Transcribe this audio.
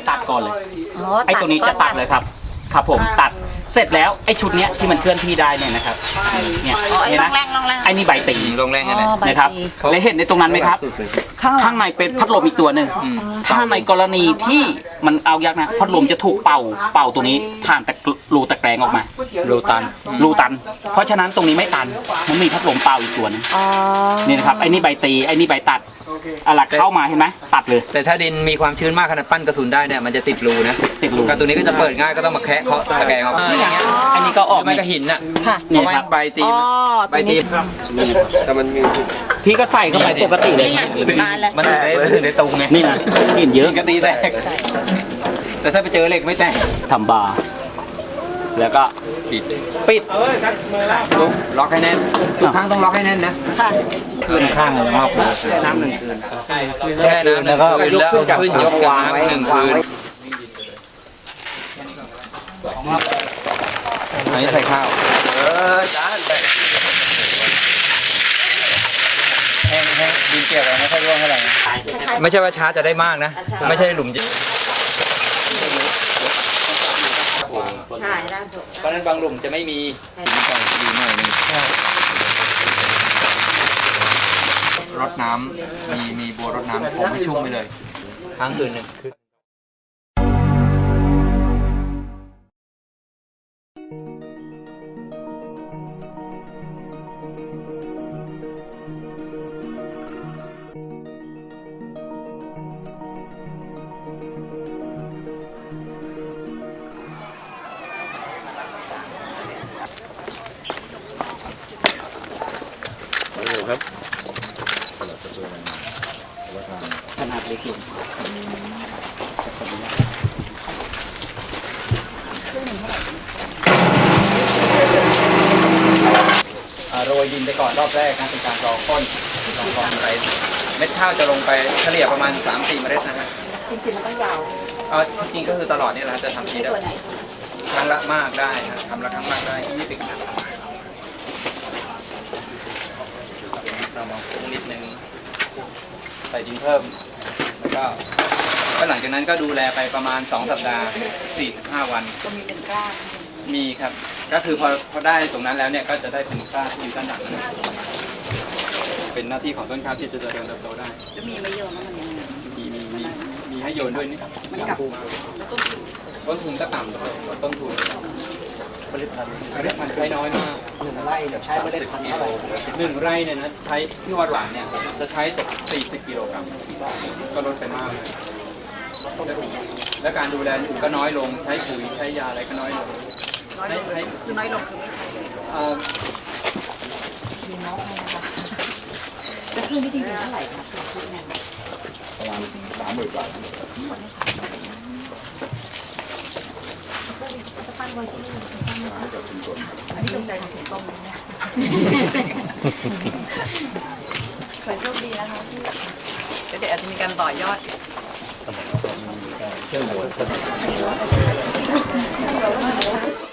บตัดก่อนเลย อ๋อไอ้ตัวนี้จะตัดเลยครับ ครับผมตัด เสร็จแล้วไอ้ชุดเนี้ยที่มันเคลื่อนที่ได้เนี่ยนะครับเนี่ยอ๋อไอ้เห็นลไหมองแรงลองแรงไอ้นี่ใบตีลงแรงกันเลยอ๋อใบนะครับตี และเห็นในตรงนั้นไหมครับ ข้างหลัข้างงในเป็นพัดลมอีกตัวหนึ่งถ้าในกรณีที่มันเอายากนะพัดลมจะถูกเป่าเป่าตัวนี้ผ่านตะรูตะแกรงออกมา รูตัน รูตัน เพราะฉะนั้นตรงนี้ไม่ตัน มันมีพัดลมเป่าอีกตัวหนึงอ๋อนี่นะครับไอ้นี่ใบตีไอ้นี่ใบตัดอะหลักเข้ามาเห็นไหมตัดเลย แต่ถ้าดินมีความชื้นมากขนาดปั้นกระสุนได้เนี่ยมันจะติดรูนะติดรูการตัวนี้ก็จะเปิดง่ายก็ต้องมาแคะเคาะตะแกรงออกอย่างเงี้ยอันนี้ก็อหอรืกอไม่ก็หินน่ะค่ะเพราะว่าใบตีอ๋อใบตัวตีนี้แต่มันมีพี่ก็ใส่เข้าไปปกติเลยนี่ไงหินมาแล้วมันถึงได้มันถึงได้ตรงไงนี่นะหินเยอะหินก็ตีแตกแต่ถ้าไปเจอเหล็กไม่แตกทำบาร์แล้วก็ปิดปิดลุกล็อกให้แน่นทุกครั้งต้องล็อกให้แน่นนะค่ะขึ้นข้างเลยมากแช่น้ำหนึ่งคืนแช่น้ำแล้วก็ขึ้นแล้วเอาขึ้นยกวางไว้หนึ่งคืน อันนี้ใส่ข้าว เออจานแห้งแห้งดินเปียกไม่ค่อยร่วงเท่าไหร่ไม่ใช่ว่าช้าจะได้มากนะ ไม่ใช่หลุมจิใช่ด้านบนเพราะฉะนั้นบางหลุมจะไม่มีมีกล่องดีหน่อยนึงรดน้ำมีมีบัวรดน้ำผมให้ชุ่มไปเลย ครั้างคืนหนึ่ง คือขนาดเล็กอยู่อ่าโรยดินไปก่อนรอบแรกนะเป็นการรองต้นรองรองไปเม็ดข้าวจะลงไปเฉลี่ยประมาณ 3-4เมล็ดนะฮะจริงๆมันต้องยาวเอาจริงก็คือตลอดนี่แหละจะทำทีไอ้ได้ครั้งละมากได้นะทำละครั้งมากได้ยี่สิบนะเรามาปรุงนิดนึงใส่ดินเพิ่ม แล้วก็ก็หลังจากนั้นก็ดูแลไปประมาณ 2 สัปดาห์4-5วัน ก็มีเป็นกล้ามีครับ ก็คือพอพอได้ตรงนั้นแล้วเนี่ยก็จะได้เป็นค่าที่อยู่ด้านหลังนะเป็นหน้าที่ของต้นข้าวที่จะเจริญเติบโตได้ จะมีไม่เยอะนะมันยังไงมีมีมีมีให้โยนด้วยนี่ครับมันกลับแล้วต้นทุนต้นทุนก็ต่ำกว่าต้นทุน ผลิตภัณฑ์ผลิตภัณฑ์ใช้น้อยมากหนึ่งไร่เนี่ยใช้เมล็ดพันธุ์เท่าไหร่หนึ่งไร่เนี่ยนะใช้ที่วัดหวานเนี่ยจะใช้ตก40กิโลกรัมก็ลดไปมากเลยและการดูแลอื่นก็น้อยลงใช้ปุ๋ยใช้ยาอะไรก็น้อยลงน้อยลงคือน้อยลงคือไม่ใช่เลยเอ่อมีน้องให้นะคะจะคืนที่จริงๆเท่าไหร่คะคืนเนี่ยประมาณสามหมื่นก ว่าจะตั้งไว้ที่นี่อันนี้ตรงใจของเสียงตรงเลยเนี่ยเคยโชคดีนะคะที่เดี๋ยวอาจจะมีการต่อยอดเครื่องบด